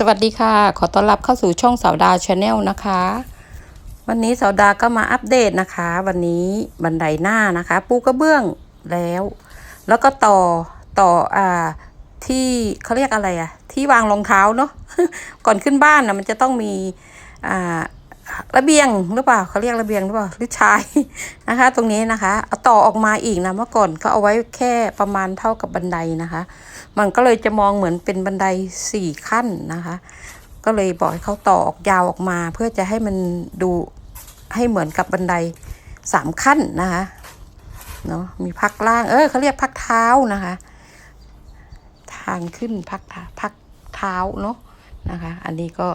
สวัสดีค่ะ ขอต้อนรับเข้าสู่ช่องสาวดาวชาแนลนะคะ วันนี้สาวดาก็มาอัปเดตนะคะ วันนี้บันไดหน้านะคะ ปูกระเบื้องแล้ว แล้วก็ต่อต่ออ่าที่เขาเรียกอะไรอะที่วางรองเท้าเนาะก่อนขึ้นบ้านนะมันจะต้องมีอ่าระเบียงหรือเปล่าเขาเรียกระเบียงหรือเปล่าหรือชายนะคะ ตรงนี้นะคะเอาต่อออกมาอีกนะเมื่อก่อนก็เอาไว้แค่ประมาณเท่ากับบันไดนะคะ มันก็เลยจะมองเหมือนเป็นบันไดสี่ขั้นนะคะ ก็เลยบอกให้เขาต่อออกยาวออกมา เพื่อจะให้มันดูให้เหมือนกับบันไดสามขั้นนะคะเนาะมีพักล่าง เออเขาเรียกพักเท้านะคะ ทางขึ้นพักพักเท้าเนาะนะคะ อันนี้ก็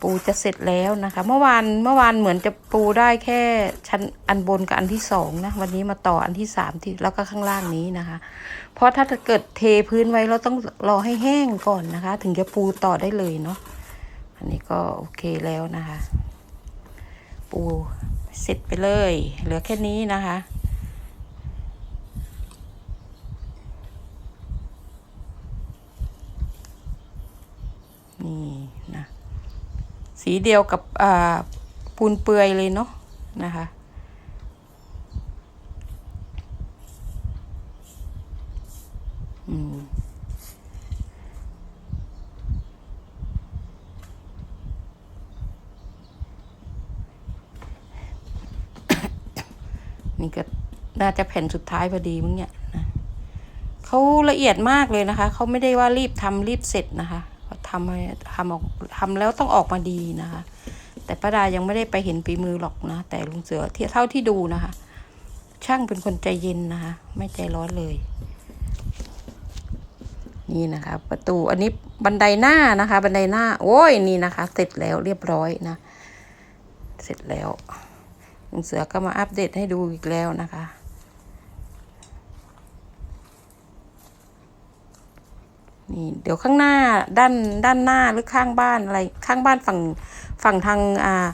ปูจะเสร็จแล้วนะคะ เมื่อวานเมื่อวานเหมือนจะปูได้แค่ชั้นอันบนกับอันที่สองนะ วันนี้มาต่ออันที่สามที่แล้วก็ข้างล่างนี้นะคะ เพราะถ้าเกิดเทพื้นไว้เราต้องรอให้แห้งก่อนนะคะ ถึงจะปูต่อได้เลยเนาะอันนี้ก็โอเคแล้วนะคะ ปูเสร็จไปเลย เหลือแค่นี้นะคะนี่ สีเดียวกับปูนเปือยเลยเนาะนะคะ อืมนี่ก็น่าจะแผ่นสุดท้ายพอดีมึงเนี่ยนะเขาละเอียดมากเลยนะคะ เขาไม่ได้ว่ารีบทำรีบเสร็จนะคะ ทำทำออกทำแล้วต้องออกมาดีนะคะ แต่ป้าดายังไม่ได้ไปเห็นฝีมือหรอกนะ แต่ลุงเสือเท่าที่ดูนะคะ ช่างเป็นคนใจเย็นนะคะ ไม่ใจร้อนเลย นี่นะคะ ประตูอันนี้บันไดหน้านะคะ บันไดหน้า โอ้ยนี่นะคะ เสร็จแล้วเรียบร้อยนะ เสร็จแล้วลุงเสือก็มาอัปเดตให้ดูอีกแล้วนะคะ นี่เดี๋ยวข้างหน้าด้านด้านหน้าหรือข้างบ้านอะไรข้างบ้านฝั่งฝั่งทางอ่า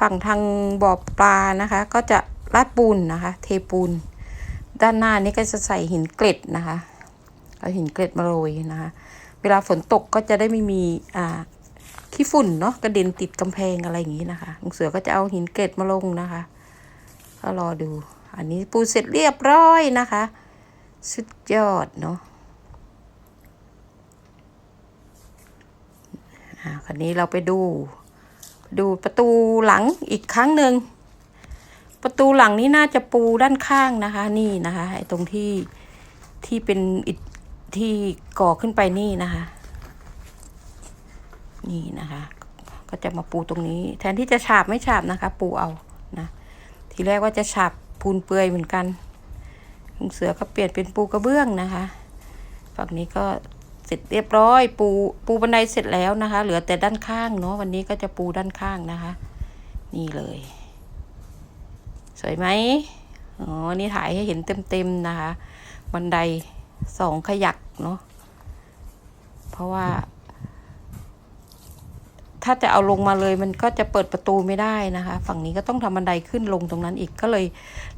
ฝั่งทางบ่อปลานะคะ ก็จะลาดปูนนะคะ เทปูน ด้านหน้านี้ก็จะใส่หินเกล็ดนะคะเอาหินเกล็ดมาโรยนะคะ เวลาฝนตกก็จะได้ไม่มีอ่าขี้ฝุ่นเนาะกระเด็นติดกำแพงอะไรอย่างนี้นะคะลุงเสือก็จะเอาหินเกล็ดมาลงนะคะก็รอดู อันนี้ปูเสร็จเรียบร้อยนะคะ สุดยอดเนาะ อ่า คราวนี้เราไปดู ดูประตูหลังอีกครั้งหนึ่งประตูหลังนี้น่าจะปูด้านข้างนะคะ นี่นะคะไอ้ตรงที่ที่เป็นอิฐที่ก่อขึ้นไปนี่นะคะ นี่นะคะ ก็จะมาปูตรงนี้ แทนที่จะฉาบไม่ฉาบนะคะ ปูเอานะทีแรกว่าจะฉาบปูนเปื่อยเหมือนกันลุงเสือก็เปลี่ยนเป็นปูกระเบื้องนะคะ ฝั่งนี้ก็ ร็จเรียบร้อย ปูปูบันไดเสร็จแล้วนะคะ เหลือแต่ด้านข้างเนาะวันนี้ก็จะปูด้านข้างนะคะ นี่เลย สวยไหมอ๋อนี่ถ่ายให้เห็นเต็มๆนะคะ บันไดสองขยักเนาะเพราะว่า ถ้าจะเอาลงมาเลยมันก็จะเปิดประตูไม่ได้นะคะ ฝั่งนี้ก็ต้องทำบันไดขึ้นลงตรงนั้นอีกก็เลย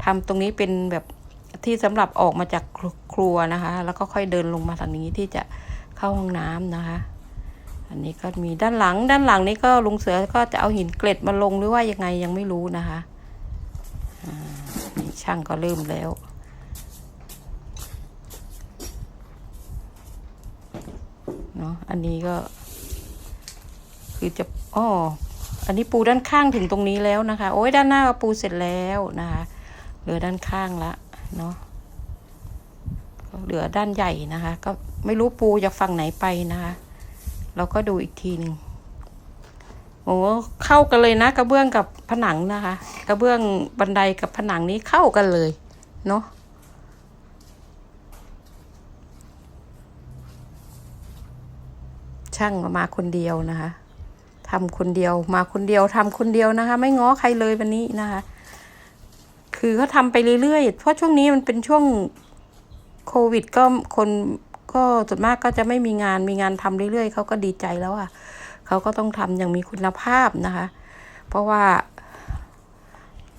ทำตรงนี้เป็นแบบที่สำหรับออกมาจากครัวนะคะ แล้วก็ค่อยเดินลงมาทางนี้ที่จะ เข้าห้องน้ำนะคะ อันนี้ก็มีด้านหลัง ด้านหลังนี้ก็ลุงเสือก็จะเอาหินเกล็ดมาลงหรือว่ายังไงยังไม่รู้นะคะช่างก็เริ่มแล้วเนาะอันนี้ก็ คือจะอ๋ออันนี้ปูด้านข้างถึงตรงนี้แล้วนะคะ โอ้ยด้านหน้าก็ปูเสร็จแล้วนะคะเหลือด้านข้างละเนาะเหลือด้านใหญ่นะคะ ก็ ไม่รู้ปูจากฝั่งไหนไปนะคะ เราก็ดูอีกทีหนึ่งโอ้เข้ากันเลยนะ กระเบื้องกับผนังนะคะ กระเบื้องบันไดกับผนังนี้เข้ากันเลย เนาะช่างมาคนเดียวนะคะทำคนเดียวมาคนเดียวทำคนเดียวนะคะ ไม่ง้อใครเลยวันนี้นะคะ คือเขาทำไปเรื่อยๆ เพราะช่วงนี้มันเป็นช่วงโควิดก็คน ก็ส่วนมากก็จะไม่มีงานมีงานทำเรื่อยๆเขาก็ดีใจแล้วอะเขาก็ต้องทำอย่างมีคุณภาพนะคะ เพราะว่า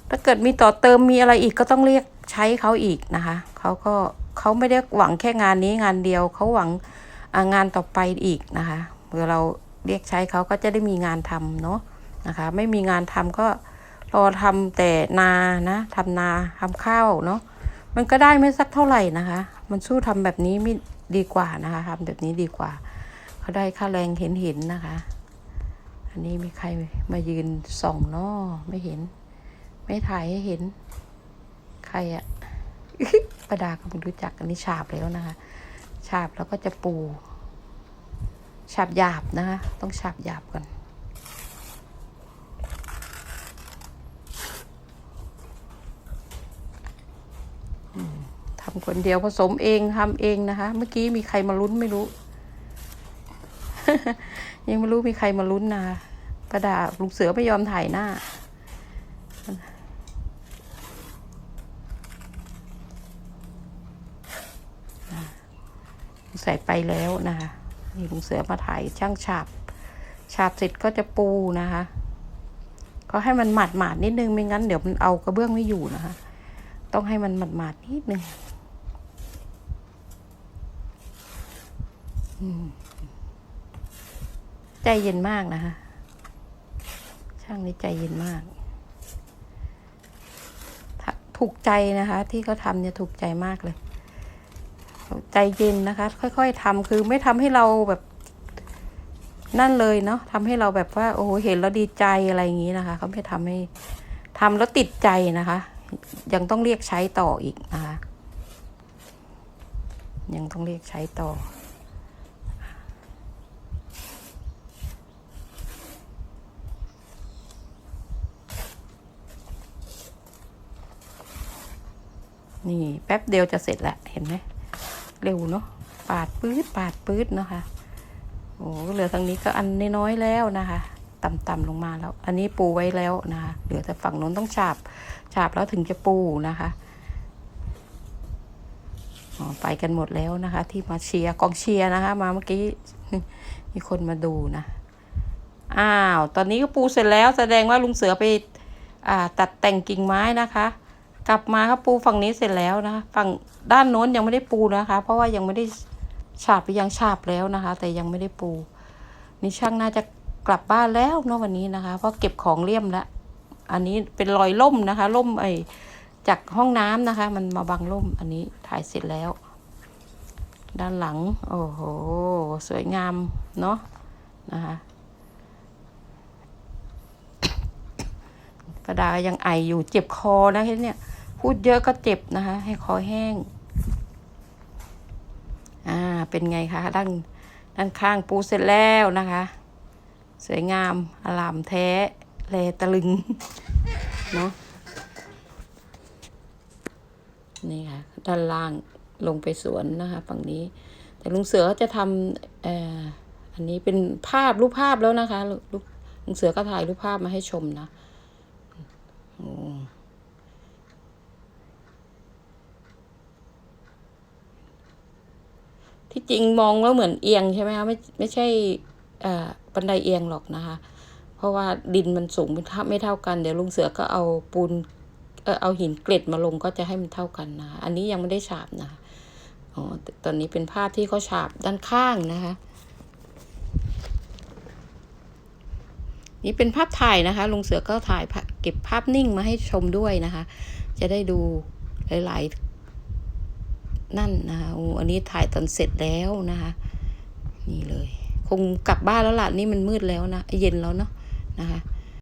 ถ้าเกิดมีต่อเติมมีอะไรอีกก็ต้องเรียกใช้เขาอีกนะคะเขาก็เขาไม่ได้หวังแค่งานนี้งานเดียวเขาหวังงานต่อไปอีกนะคะเมื่อเราเรียกใช้เขาก็จะได้มีงานทำเนาะนะคะ ไม่มีงานทำก็รอทำแต่นานะทำนาทำข้าวเนาะมันก็ได้ไม่สักเท่าไหร่นะคะ มันสู้ทำแบบนี้ไม่ ดีกว่านะคะทำแบบนี้ดีกว่า เขาได้ค่าแรงเห็นเห็นนะคะ อันนี้มีใครมายืนส่องเนาะไม่เห็น ไม่ถ่ายให้เห็น ใครอะประดาก็ไม่รู้จักอันนี้ฉาบแล้วนะคะ ฉาบแล้วก็จะปู ฉาบหยาบนะคะ ต้องฉาบหยาบก่อน อืมทำคนเดียวผสมเองทำเองนะคะ เมื่อกี้มีใครมาลุ้นไม่รู้ ยังไม่รู้มีใครมาลุ้นนะประดาลุงเสือไม่ยอมถ่ายหน้า ใส่ไปแล้วนะคะนี่ลุงเสือมาถ่ายช่างฉาบ ฉาบเสร็จก็จะปูนะคะก็ให้มันหมาดหมาดนิดนึงไม่งั้นเดี๋ยวมันเอากระเบื้องไม่อยู่นะคะ ต้องให้มันหมาดหมาดนิดนึงอืม ใจเย็นมากนะคะ ช่างนี้ใจเย็นมาก ถูกใจนะคะ ที่เขาทำเนี่ยถูกใจมากเลย ใจเย็นนะคะ ค่อย ๆทำคือไม่ทำให้เราแบบนั่นเลยเนาะทำให้เราแบบว่า โอ้โหเห็นแล้วดีใจอะไรอย่างนี้นะคะเขาไม่ทำให้ทำแล้วติดใจนะคะ ยังต้องเรียกใช้ต่ออีกนะคะยังต้องเรียกใช้ต่อ นี่แป๊บเดียวจะเสร็จแล้วเห็นไหมเร็วเนาะปาดปื๊ดปาดปื๊ดนะคะโอ้เหลือทางนี้ก็อันน้อยๆแล้วนะคะต่ำๆลงมาแล้ว อันนี้ปูไว้แล้วนะคะเหลือแต่ฝั่งน้นต้องฉาบฉาบแล้วถึงจะปูนะคะอ๋อไปกันหมดแล้วนะคะ ที่มาเชียร์กองเชียร์นะคะ มาเมื่อกี้มีคนมาดูนะอ้าวตอนนี้ก็ปูเสร็จแล้วแสดงว่าลุงเสือไปอตัดแต่งกิ่งไม้นะคะ กลับมาครับปูฝั่งนี้เสร็จแล้วนะคะฝั่งด้านโน้นยังไม่ได้ปูนะคะ เพราะว่ายังไม่ได้ฉาบยังฉาบแล้วนะคะ แต่ยังไม่ได้ปู นี่ช่างน่าจะกลับบ้านแล้วเนาะวันนี้นะคะ เพราะเก็บของเลี่ยมแล้วอันนี้เป็นรอยล่มนะคะ ล่มไอจากห้องน้ำนะคะ มันมาบังล่มอันนี้ถ่ายเสร็จแล้ว ด้านหลัง โอ้โห สวยงามเนาะนะคะประดายังไออยู่เจ็บคอนะเห็นเนี่ย พูดเยอะก็เจ็บนะคะ ให้คอแห้ง อ่า เป็นไงคะ ด้านด้านข้างปูเสร็จแล้วนะคะ สวยงามอลามแท้แลตะลึง เนาะนี่ค่ะ ด้านล่างลงไปสวนนะคะฝั่งนี้ แต่ลุงเสือจะทำเอ่ออันนี้เป็นภาพรูปภาพแล้วนะคะลุลุงเสือก็ถ่ายรูปภาพมาให้ชมนะโอ้ ที่จริงมองแล้วเหมือนเอียงใช่ไหมคะไม่ไม่ใช่บันไดเอียงหรอกนะคะ เพราะว่าดินมันสูงไม่เท่ากันเดี๋ยวลุงเสือก็เอาปูนเออเอาหินเกล็ดมาลงก็จะให้มันเท่ากันนะะอันนี้ยังไม่ได้ฉาบนะะอ๋อตอนนี้เป็นภาพที่เขาฉาบด้านข้างนะคะ นี่เป็นภาพถ่ายนะคะลุงเสือก็ถ่ายเก็บภาพนิ่งมาให้ชมด้วยนะคะ จะได้ดูหลาย ๆ นั่นนะคะโอ้อันนี้ถ่ายตอนเสร็จแล้วนะคะ นี่เลย คงกลับบ้านแล้วล่ะนี่มันมืดแล้วนะเย็นแล้วเนาะนะคะ